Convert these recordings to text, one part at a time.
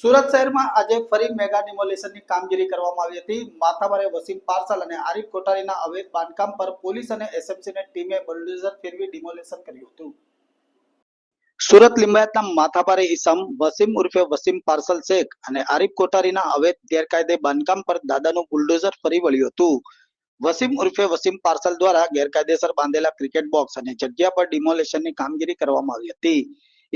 સુરત શહેરમાં આજે ફરી મેગા ડિમોલેશનની કામગીરી કરવામાં આવી હતી. માથાભારે વસીમ પાર્સલ અને આરિફ કોટારીના અવૈધ બાંધકામ પર પોલીસ અને એસએમસીની ટીમે બુલડોઝર ફેરવી ડિમોલેશન કર્યું હતું. સુરત લિંબાયતના માથાભારે ઈસમ વસીમ ઉર્ફે વસીમ પાર્સલ શેખ અને આરિફ કોટારીના અવૈધ ગેરકાયદે બાંધકામ પર દાદાનું બુલડોઝર ફરી વળ્યું હતું. વસીમ ઉર્ફે વસીમ પાર્સલ દ્વારા ગેરકાયદેસર બાંધેલા ક્રિકેટ બોક્સ અને જગ્યા પર ડિમોલેશનની કામગીરી કરવામાં આવી હતી.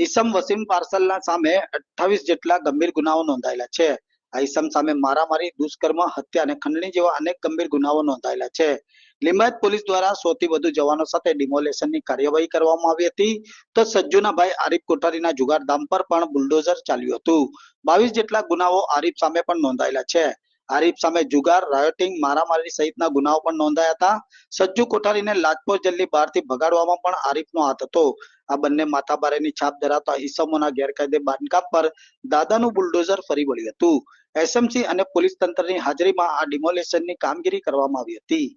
ઈસમ વસીમ પાર્સલના સામે અઠ્ઠાવીસ જેટલા ગંભીર ગુનાઓ નોંધાયેલા છે. આ ઈસમ સામે મારામારી, દુષ્કર્મ, હત્યા અને ખંડણી જેવા અનેક ગંભીર ગુનાઓ નોંધાયેલા છે. લિંબાયત પોલીસ દ્વારા સો થી વધુ જવાનો સાથે ડિમોલેશનની કાર્યવાહી કરવામાં આવી હતી. તો સજ્જુના ભાઈ આરીફ કોઠારીના જુગાર ધામ પર પણ બુલડોઝર ચાલ્યું હતું. બાવીસ જેટલા ગુનાઓ આરીફ સામે પણ નોંધાયેલા છે. આરિફ સામે જુગાર, રાયોટિંગ, મારામારી સહિતના ગુનાઓ પણ નોંધાયા હતા. સજ્જુ કોઠારીને લાજપોર જેલની બહારથી ભગાડવામાં પણ આરિફનો હાથ હતો. આ બંને માથાભારેની છાપ ધરાવતા ઈસમોના ગેરકાયદે બાંધકામ પર દાદાનું બુલડોઝર ફરી વળ્યું હતું. એસએમસી અને પોલીસ તંત્રની હાજરીમાં આ ડિમોલેશનની કામગીરી કરવામાં આવી હતી.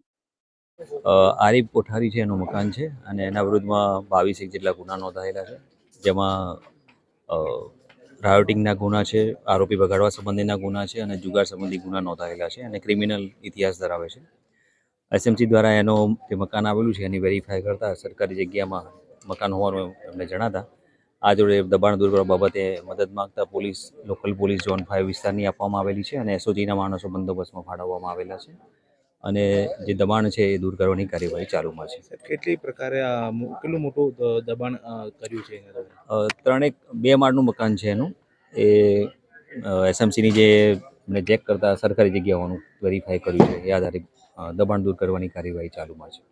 આરીફ કોઠારી છે એનું મકાન છે અને એના વિરુદ્ધમાં બાવીસેક જેટલા ગુના નોંધાયેલા છે. જેમાં રાયોટિંગના ગુના છે, આરોપી ભગાડવા સંબંધીના ગુના છે અને જુગાર સંબંધી ગુના નોંધાયેલા છે અને ક્રિમિનલ ઇતિહાસ ધરાવે છે. એસએમસી દ્વારા એનો જે મકાન આવેલું છે એની વેરીફાઈ કરતા સરકારી જગ્યામાં મકાન હોવાનું એમને જણાતા, આ જોડે દબાણ દૂર કરવા બાબતે મદદ માગતા police, local police zone five વિસ્તારની આપવામાં આવેલી છે અને એસઓજીના માણસો બંદોબસ્તમાં ફાળવવામાં આવેલા છે. અને જે દબાણ છે એ દૂર કરવાની કાર્યવાહી ચાલુમાં છે. કેટલી પ્રકારે આ કેટલું મોટું દબાણ કર્યું છે ત્રણેક બે માળનું મકાન છે એનું. એ એસએમસીની જે એમને ચેક કરતા સરકારી જગ્યાઓનું વેરીફાઈ કર્યું છે. એ આધારે દબાણ દૂર કરવાની કાર્યવાહી ચાલુમાં છે.